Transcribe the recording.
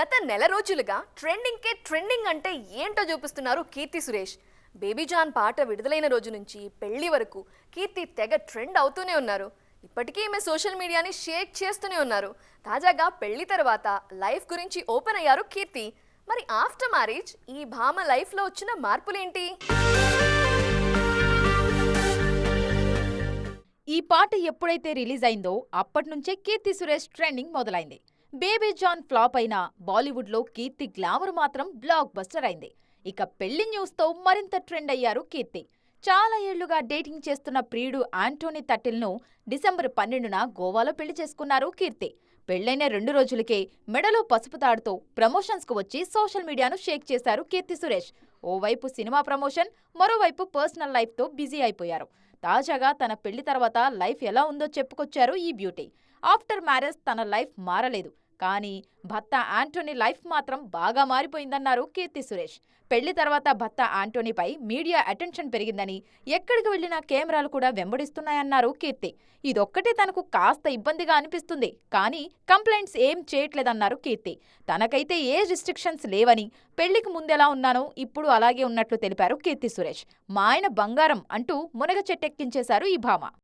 గత నెల రోజులుగా ట్రెండింగ్కే ట్రెండింగ్ అంటే ఏంటో చూపిస్తున్నారు కీర్తి సురేష్. బేబీ జాన్ పాట విడుదలైన రోజు నుంచి పెళ్ళి వరకు కీర్తి తెగ ట్రెండ్ అవుతూనే ఉన్నారు. ఇప్పటికీ ఈమె సోషల్ మీడియాని షేక్ చేస్తూనే ఉన్నారు. తాజాగా పెళ్ళి తర్వాత లైఫ్ గురించి ఓపెన్ అయ్యారు కీర్తి. మరి ఆఫ్టర్ మ్యారేజ్ ఈ భామ లైఫ్లో వచ్చిన మార్పులేంటి? ఈ పాట ఎప్పుడైతే రిలీజ్ అయిందో అప్పటి నుంచే కీర్తి సురేష్ ట్రెండింగ్ మొదలైంది. బేబీ జాన్ ఫ్లాప్ అయిన బాలీవుడ్లో కీర్తి గ్లామర్ మాత్రం బ్లాక్ బస్టర్ అయింది. ఇక పెళ్ళి న్యూస్తో మరింత ట్రెండ్ అయ్యారు కీర్తి. చాలా ఏళ్ళుగా డేటింగ్ చేస్తున్న ప్రియుడు ఆంటోనీ తటిల్ను డిసెంబర్ పన్నెండున గోవాలో పెళ్ళి చేసుకున్నారు కీర్తి. పెళ్ళైన రెండు రోజులకే మెడలో పసుపు తాడుతో ప్రమోషన్స్కు వచ్చి సోషల్ మీడియాను షేక్ చేశారు కీర్తి సురేష్. ఓవైపు సినిమా ప్రమోషన్ మరోవైపు పర్సనల్ లైఫ్తో బిజీ అయిపోయారు. తాజాగా తన పెళ్ళి తర్వాత లైఫ్ ఎలా ఉందో చెప్పుకొచ్చారు ఈ బ్యూటీ. ఆఫ్టర్ మ్యారేజ్ తన లైఫ్ మారలేదు. కానీ భర్త ఆంటోనీ లైఫ్ మాత్రం బాగా మారిపోయిందన్నారు కీర్తి సురేష్. పెళ్ళి తర్వాత భర్త ఆంటోనీపై మీడియా అటెన్షన్ పెరిగిందని ఎక్కడికి వెళ్ళినా కెమెరాలు కూడా వెంబడిస్తున్నాయన్నారు కీర్తి. ఇదొక్కటే తనకు కాస్త ఇబ్బందిగా అనిపిస్తుంది కానీ కంప్లైంట్స్ ఏం చేయట్లేదన్నారు కీర్తి. తనకైతే ఏ రిస్ట్రిక్షన్స్ లేవని పెళ్ళికి ముందెలా ఉన్నానో ఇప్పుడు అలాగే ఉన్నట్లు తెలిపారు కీర్తి సురేష్. మా ఆయన బంగారం అంటూ మునగ చెట్టెక్కించేశారు ఈ భామ.